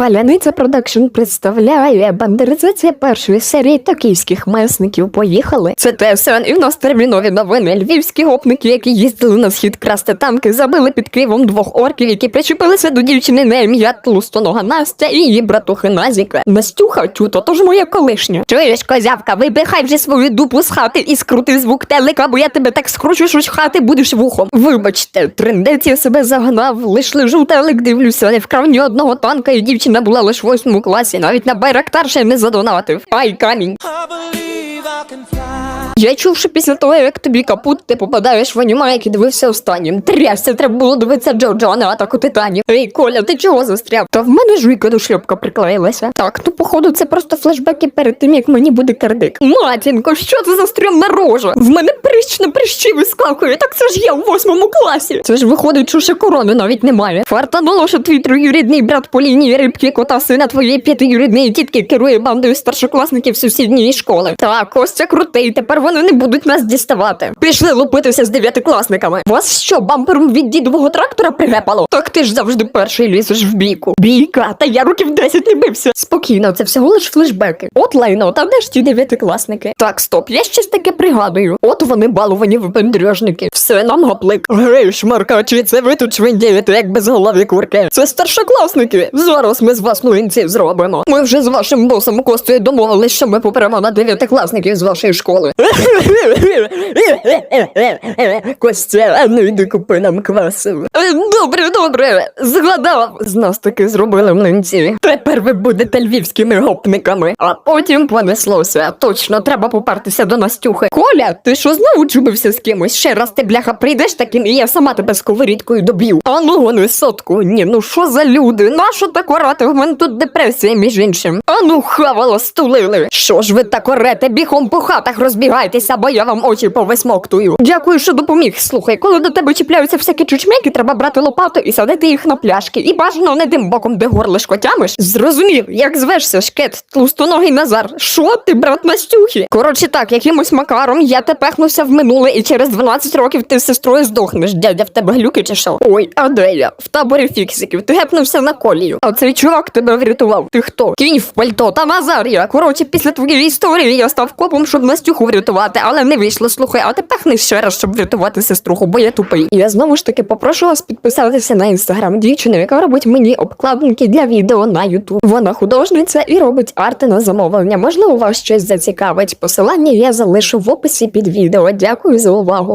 Паляниця Продакшн представляє бандеризація першої серії токійських месників. Поїхали. Це ТСН і в нас термінові новини. Львівські гопники, які їздили на схід красти танки, забили під Києвом двох орків, які причепилися до дівчини на ім'я Тлустонога Настя і її братухи Назіка. Настюха, чуто, то ж моя колишня. Чуєш, козявка, вибихай вже свою дупу з хати і скрути звук телека, бо я тебе так скручу, що з хати будеш вухом. Вибачте, трендець я себе загнав, лиш лежу телек дивлюся, не вкрав ні одного танка, і дівчина була лише в восьмому класі, навіть на байрактар ще не задонатив. Ай, камінь. Я чув, що після того, як тобі капут, ти попадаєш в аніме, який дивився останнім. Трясся, треба було дивитися Джорджа на атаку титанів. Ей, Коля, ти чого застряв? Та в мене жуйка до шльопка приклеїлася. Так, ну походу, це просто флешбеки перед тим, як мені буде кардик. Матінко, що це за стрьомна рожа? В мене прищ на прищі вискакує, так це ж я в восьмому класі. Це ж виходить, що ще корони навіть немає. Фартануло, що твій троюрідний брат по лінії рибки кота сина твоєї п'ятиюрідної тітки керує бандою старшокласників сусідньої школи. Так, Костя крутий, тепер вони не будуть нас діставати. Пішли лупитися з дев'ятикласниками. Вас що, бампером від дідового трактора прилепало? Так ти ж завжди перший лізеш в бійку. Бійка, та я років 10 не бився. Спокійно, це всього лиш флешбеки. От лайно, та де ж ті дев'ятикласники? Так, стоп, я щось таке пригадую. От вони балувані випендрюжники. Все нам гаплик. Гей, шмаркачі, це ви тут швиндієте, як безголові курки. Це старшокласники. Зараз ми з вас млинців зробимо. Ми вже з вашим босом Костою домовились, що ми поперемо на дев'ятикласників з вашої школи. Костя, а ну йди купи нам квасу. Е, Добре, добре, згадав. З нас таки зробили млинці. Тепер ви будете львівськими гопниками. А потім понеслося. Точно, треба попертися до Настюхи. Коля, ти що знову чубився з кимось? Ще раз ти бляха прийдеш таким, і я сама тебе сковорідкою доб'ю. А ну вони сотку. Ні, ну що за люди? Нащо так орати? В мене тут депресія, між іншим. А ну хавало стулили. Що ж ви так орете? Бігом по хатах розбігайтеся, бо я вам очі повисмоктую. Дякую, що допоміг. Слухай, коли до тебе чіпляються всякі чучмеки, треба брати лопату і садити їх на пляшки. І бажано не тим боком, де горлишко тямиш. Зрозумів, як звешся, шкет, тлустоногий Назар. Що ти, брат Настюхи? Коротше так, якимось макаром я тепехнувся в минуле, і через 12 років ти з сестрою здохнеш. Дядя в тебе глюки чи що? Ой, а де я? В таборі фіксиків. Ти гепнувся на колію. А цей чувак тебе врятував. Ти хто? Кінь в пальто та Назар. Коротше, після твоєї історії я став копом, щоб Настюху врятувати, але не вийшло. Слухай, а ти пахни ще раз, щоб врятувати сеструху, бо я тупий. Я знову ж таки попрошу вас підписатися на інстаграм дівчини, яка робить мені обкладинки для відео на Ютуб. Вона художниця і робить арти на замовлення. Можливо, вас щось зацікавить. Посилання я залишу в описі під відео. Дякую за увагу.